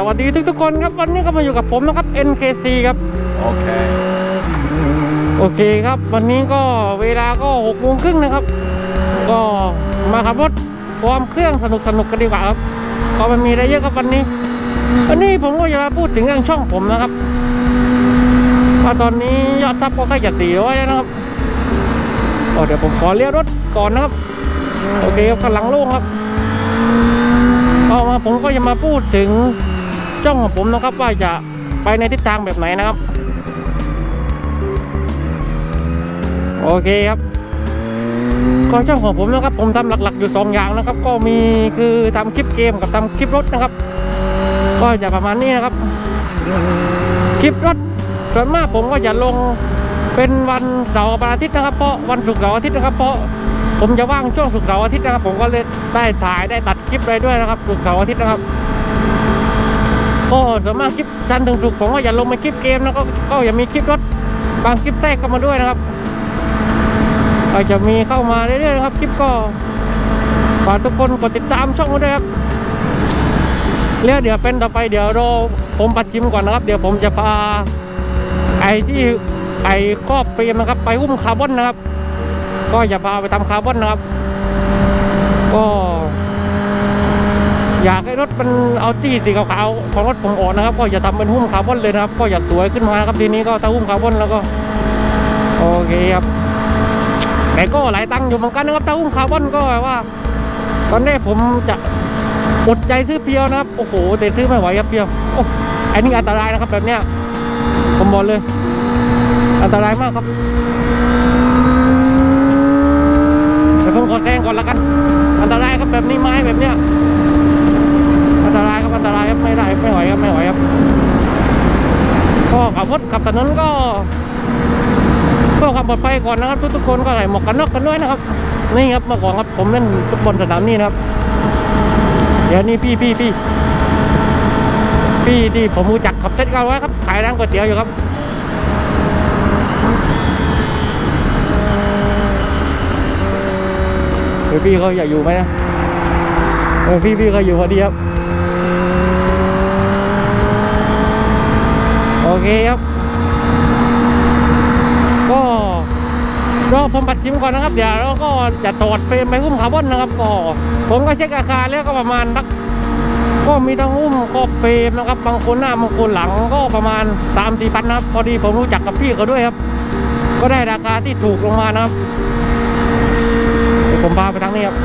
สวัสดีทุกทุกๆคนครับวันนี้ก็มาอยู่กับผมนะครับ NKC ครับ Okay. โอเคครับ วันนี้ก็เวลาก็หกโมงครึ่งนะครับ ก็มาขับรถวอร์มเครื่องสนุกสนุกๆกันดีกว่าครับก็มันมีอะไรเยอะครับวันนี้ วันนี้ผมก็จะมาพูดถึงเรื่องช่องผมนะครับว่าตอนนี้ยอดทับก็ใกล้จะสี่ร้อยแล้วนะครับก็เดี๋ยวผมขอเลี้ยวรถก่อนนะครับ โอเคครับกำลังโล่งครับ ต่อมาผมก็จะมาพูดถึง ช่องของผมนะครับว่าจะไปในทิศทางแบบไหนนะครับ โอเคครับก็ช่องของผมนะครับ ผมทำหลักๆอยู่สองอย่างนะครับ ก็มีคือทำคลิปเกมกับทำคลิปรถนะครับ ก็จะประมาณนี้นะครับ คลิปรถส่วนมากผมก็จะลงเป็นวันเสาร์กับวันอาทิตย์นะครับ เพราะวันศุกร์เสาร์อาทิตย์นะครับ เพราะผมจะว่างช่วงศุกร์เสาร์อาทิตย์นะครับ ผมก็เลยได้ถ่ายได้ตัดคลิปไรด้วยนะครับศุกร์เสาร์อาทิตย์นะครับ ก็ส่วนมากคลิปจันถึงศุกผมก็จะลงเป็นคลิปเกมแล้วก็ก็อย่ามีคลิปรถบางคลิปแทรกเข้ามาด้วยนะครับก็จะมีเข้ามาเรื่อยๆนะครับคลิปก็ฝากทุกคนกดติดตามช่องด้วยครับเรื่องเดี๋ยวเป็นต่อไปเดี๋ยวรอผมปัดชิมก่อนนะครับ เดี๋ยวผมจะพาไอ้ที่ไอ้ครอบเฟรมนะครับ ไปหุ้มคาร์บอนนะครับ ก็อย่าพาไปทำคาร์บอนนะครับ ก็ อยากให้รถมันเอาตี้สีขาวๆของรถผมออกนะครับ ก็อย่าทำเป็นหุ้มคาร์บอนเลยนะครับ ก็อย่าสวยขึ้นมาครับทีนี้ก็ถ้าหุ้มคาร์บอนแล้วก็โอเคครับแต่ก็หลายตังค์อยู่เหมือนกันนะครับถ้าหุ้มคาร์บอนก็ว่า ตอนแรกผมจะอดใจซื้อเพียวนะครับโอ้โหแต่ซื้อไม่ไหวครับเพียวโอ้อันนี้อันตรายนะครับแบบเนี้ยผมบอกเลย อันตรายมากครับเดี๋ยวผมขอแซงก่อนละกัน อันตรายครับแบบนี้ไม้แบบเนี้ย ครับอันตรายครับไม่ได้ไม่ไหวครับไม่ไหวครับก็ขับรถขับถนนก็เพื่อความปลอดภัยก่อนนะครับ ทุกๆคนก็ใส่หมวกกันน็อกกันด้วยนะครับ นี่ครับเมื่อก่อนครับผมเล่นฟุตบอลสนามนี่นะครับ เดี๋ยวนี้พี่พี่พี่พี่ที่ผมรู้จักขับเซ็ตเก้าร้ครับขายร้านก๋วยเตี๋ยวอยู่ครับเออพี่เขาอยากอยู่ไหมนะเออพี่พี่เขาอยู่พอดีครับ เคครับ ก็รอผมปัดชิมก่อนนะครับ เดี๋ยวเราก็จะตอดเฟรมไปหุ้มคาร์บอนนะครับก็ผมก็เช็คอาคารแล้วก็ประมาณสักก็มีทั้งหุ้มขอบเฟรมนะครับ บางคนหน้าบางคนหลังก็ประมาณสามสี่พันนะครับ พอดีผมรู้จักกับพี่เขาด้วยครับ ก็ได้ราคาที่ถูกลงมานะครับผมพาไปทางนี้ครับ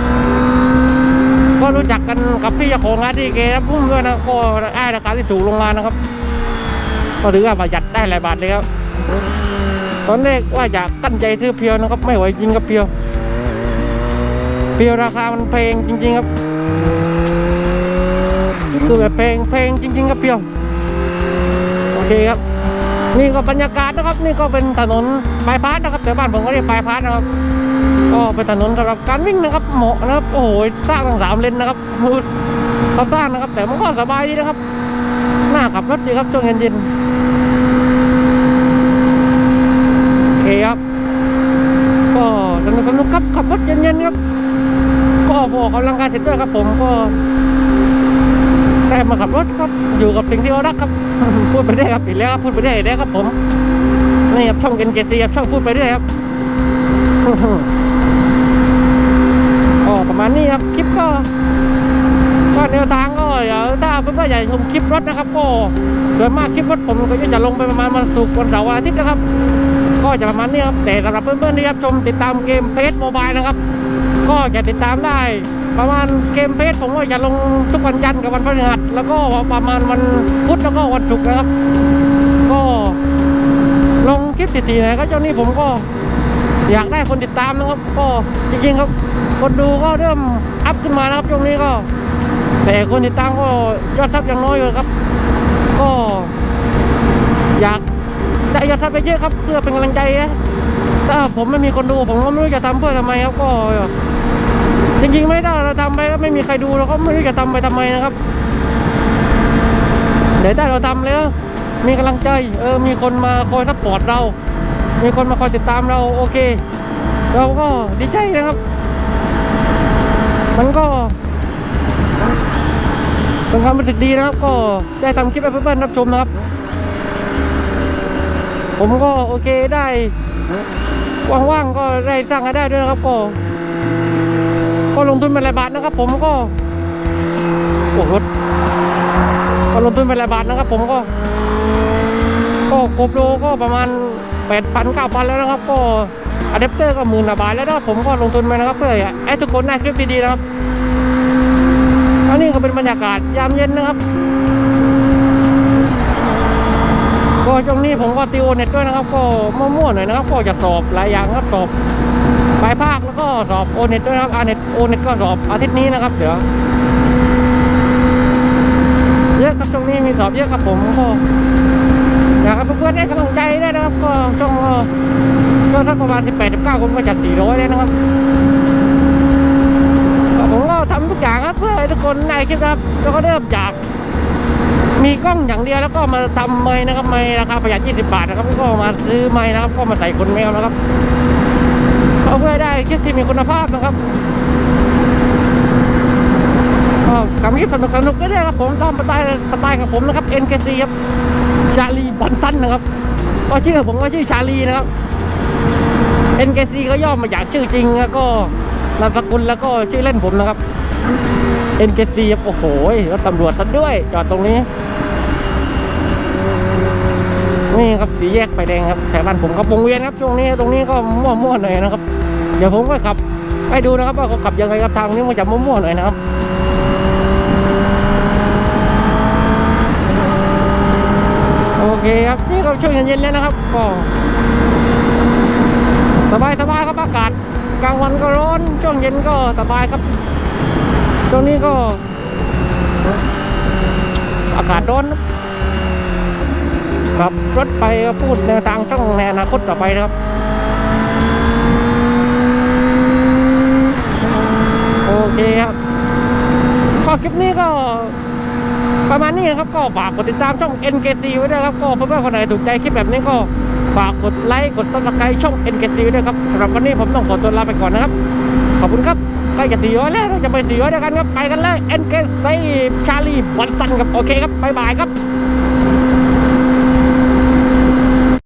ก็รู้จักกันกับพี่เจ้าของร้านดีเกครับพุ่มด้วยนะก็ได้ราคาที่ถูกลงมานะครับ ก็ถือว่าประหยัดได้หลายบาทเลยครับ ตอนแรกว่าอยากตั้งใจซื้อเพียวนะครับ ไม่ไหวจริงครับเพียว เพียวราคามันแพงจริง ๆครับคือแบบแพงแพงจริง ๆ ครับเพียว โอเคครับ นี่ก็บรรยากาศนะครับ นี่ก็เป็นถนนบายพาสนะครับแต่บ้านผมก็เรียกบายพาสนะครับ ก็เป็นถนนสำหรับการวิ่งนะครับ เหมาะนะครับ โอ้โหสร้างทั้งสามเลนนะครับเขาสร้างนะครับ แต่มันก็สบายดีนะครับน่าขับรถดีครับช่วงเย็นๆโอ เคครับ ก็สนุกสนุกครับขับรถเย็นๆครับ ก็พอกกำลังกายเสร็จด้วยครับ ผมก็ได้มาขับรถครับ อยู่กับสิ่งที่เรารักครับ พูดไปได้ครับอีกแล้วครับพูดไปได้อีกแล้ครับผมนี่ครับช่องเกนเกซีครับช่องพูดไปเรื่อยครับก็ประมาณนี้ครับคลิปก็ก็แนวทางก็อย่าถ้าเพื่อนๆอยากชมคลิปรถนะครับก็ส่วนมากคลิปรถผมก็จะลงไปประมาณวันศุกร์วันเสาร์วันอาทิตย์นะครับ ก็จะประมาณนี้ครับแต่สำหรับเพื่อนๆที่รับชมติดตามเกมเพจโมบายนะครับ ก็จะติดตามได้ ประมาณเกมเพจผมก็จะลงทุกวันจันทร์กับวันพฤหัสแล้วก็ประมาณวันพุธแล้วก็วันศุกร์นะครับ ก็ลงคลิปติดๆหน่อยก็เจ้านี้ผมก็อยากได้คนติดตามนะครับ ก็จริงๆครับ คนดูก็เริ่มอัพขึ้นมานะครับช่วงนี้ก็ แต่คนติดตามก็ยอดซับยังน้อยอยู่ครับ ก็อยาก ได้ยอดซับไปเยอะครับ เพื่อเป็นกำลังใจนะถ้าผมไม่มีคนดูผมก็ไม่รู้จะทำเพื่อทำไมครับก็จริงๆไม่ได้เราทำไปก็ไม่มีใครดูเราก็ไม่รู้จะทำไปทำไมนะครับเดี๋ยวถ้าเราทำแล้ว มีกำลังใจเออมีคนมาคอยซัพพอร์ตเรา มีคนมาคอยติดตามเราโอเค เราก็ดีใจนะครับ มันก็เป็นความรู้สึกดีนะครับ ก็ได้ทำคลิปให้เพื่อนๆรับชมนะครับ ผมก็โอเคได้ว่างๆก็ได้สร้างรายได้ด้วยนะครับก็ ก็ลงทุนเป็นรายบาทนะครับ ผมก็โอ้รถก็ลงทุนเป็นรายบาทนะครับ ผมก็ ก็โกโปรก็ประมาณแปดพันเก้าพันแล้วนะครับ ก็อะแดปเตอร์ก็หมื่นกว่าบาทแล้วนะผมก็ลงทุนไปนะครับเพื่อให้ทุกคนได้คลิปดีๆนะครับอันนี้ก็เป็นบรรยากาศยามเย็นนะครับ ช่วงนี้ผมก็ติวเน็ตด้วยนะครับ ก็มั่วๆหน่อยนะครับ ก็จะสอบหลายอย่างครับสอบปลายภาคแล้วก็สอบโอเน็ตด้วยนะครับอาเน็ตโอเน็ตก็สอบอาทิตย์นี้นะครับเดี๋ยวเยอะครับช่วงนี้มีสอบเยอะครับผมก็อยากให้เพื่อนๆได้กำลังใจได้นะครับ ก็ช่วงก็ถ้าประมาณ18 19คนก็จัด400เลยนะครับผมก็ทำทุกอย่างครับเพื่อให้ทุกคนได้คลิปครับแล้วก็เริ่มจาก มีกล้องอย่างเดียวแล้วก็มาทำไม้นะครับไม้ราคาประหยัด 20 บาทนะครับก็มาซื้อไม้นะครับ ก็มาใส่คนแมวนะครับก็เพื่อให้ได้คลิปที่มีคุณภาพนะครับก็ทำคลิปสนุกสนุกๆได้ครับผมตามสไตล์สไตล์ของผมนะครับ NKC ครับชาลีบอนสันนะครับก็ชื่อผมก็ชื่อชาลีนะครับ NKC ก็ย่อมาจากชื่อจริงแล้วก็นามสกุลแล้วก็ชื่อเล่นผมนะครับ NKC ครับโอ้โหรถตำรวจซะด้วย จอดตรงนี้ นี่ครับสีแยกไฟแดงครับแถวบ้านผมก็วงเวียนครับช่วงนี้ตรงนี้ก็มั่วๆหน่อยนะครับ เดี๋ยวผมก็ขับให้ดูนะครับว่าเขาขับยังไงครับทางนี้มันจะมั่วๆหน่อยนะครับโอเคครับนี่ก็ช่วงเย็นๆแล้วนะครับก็สบายๆครับอากาศกลางวันก็ร้อนช่วงเย็นก็สบายครับ ช่วงนี้ก็ อากาศร้อนนะครับรถไปก็พูดแนทางช่องในอนาคตต่อไปนะครับโอเคครับก็คลิปนี้ก็ประมาณนี้ครับก็ฝากกดติดตามช่อง NKC ไว้ด้วยครับก็เพื่อนๆคนไหนถูกใจคลิปแบบนี้ก็ฝากกดไลค์กดซับสไครต์ช่อง NKC ไว้ด้วยครับสำหรับวันนี้ผมต้องขอตัวลาไปก่อนนะครับ ขอบคุณครับ ใกล้จะสี่ร้อยแล้วเราจะไปสี่ร้อยด้วยกันครับไปกันเลย NKC ชาลีบอลตันครับโอเคครับบายบายครับ